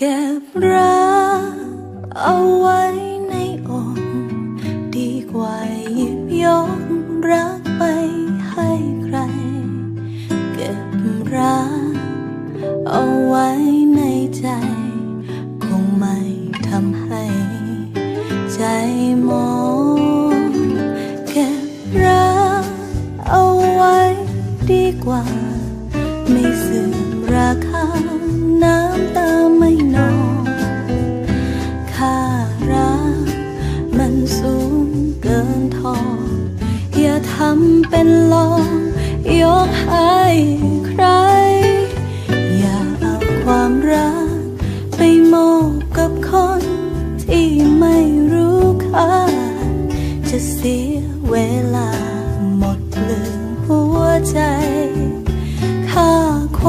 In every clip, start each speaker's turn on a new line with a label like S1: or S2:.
S1: เก็บรักเอาไว้ในอกดีกว่าหยิบยกรักไปให้ใคร เก็บรักเอาไว้ในใจ คงไม่ทำให้ใจมอง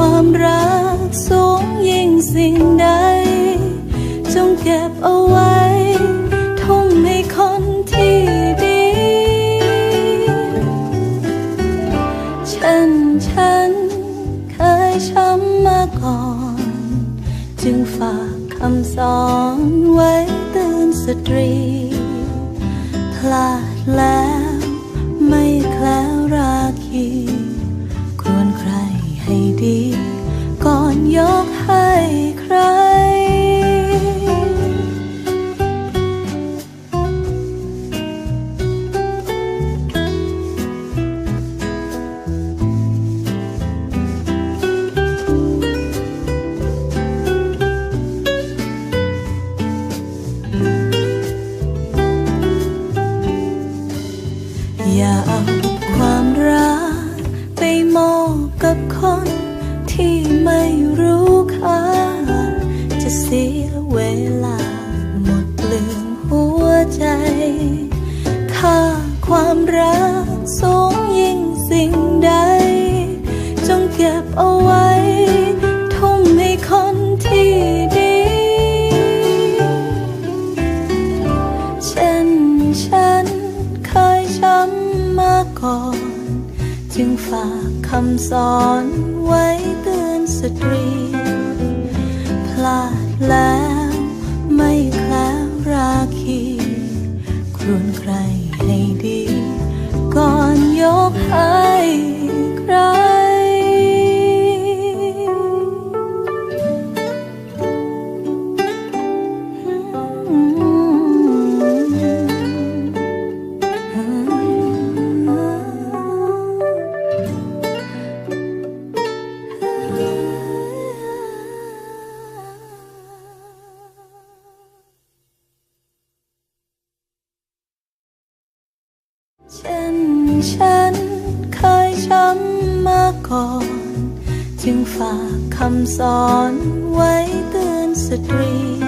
S1: ความรักสูงยิ่งสิ่งใด จงเก็บเอาไว้ ทุ่มให้คนที่ดี เช่นฉันเคยช้ำมาก่อน จึงฝากคำสอนไว้เตือนสตรี พลาดแล้ว อย่าเอาความรักไปมอบกับคนที่ไม่รู้ค่าจะเสียเวลาหมดเปลืองหัวใจ ค่าความรักสูงยิ่งสิ่งใด ก่อน จึงฝากคำสอนไว้เตือนสตรี พลาดแล้ว ฉันเคยช้ำมาก่อน จึงฝากคำสอนไว้เตือนสตรี